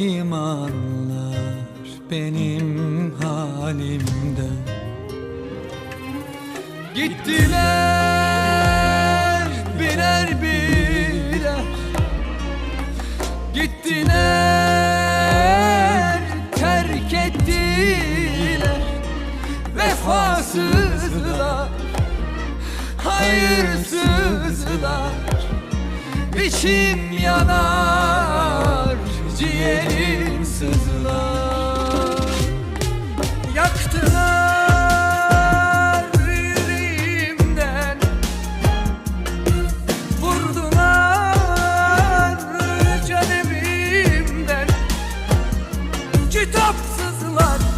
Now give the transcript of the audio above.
kim anlar benim halimden Gittiler birer birer Gittiler terk ettiler. Vefasızlar Hayırsızlar. İçim yanar ciğerim sızlar. Yaktılar yüreğimden. Vurdular can evimden Kitapsızlar.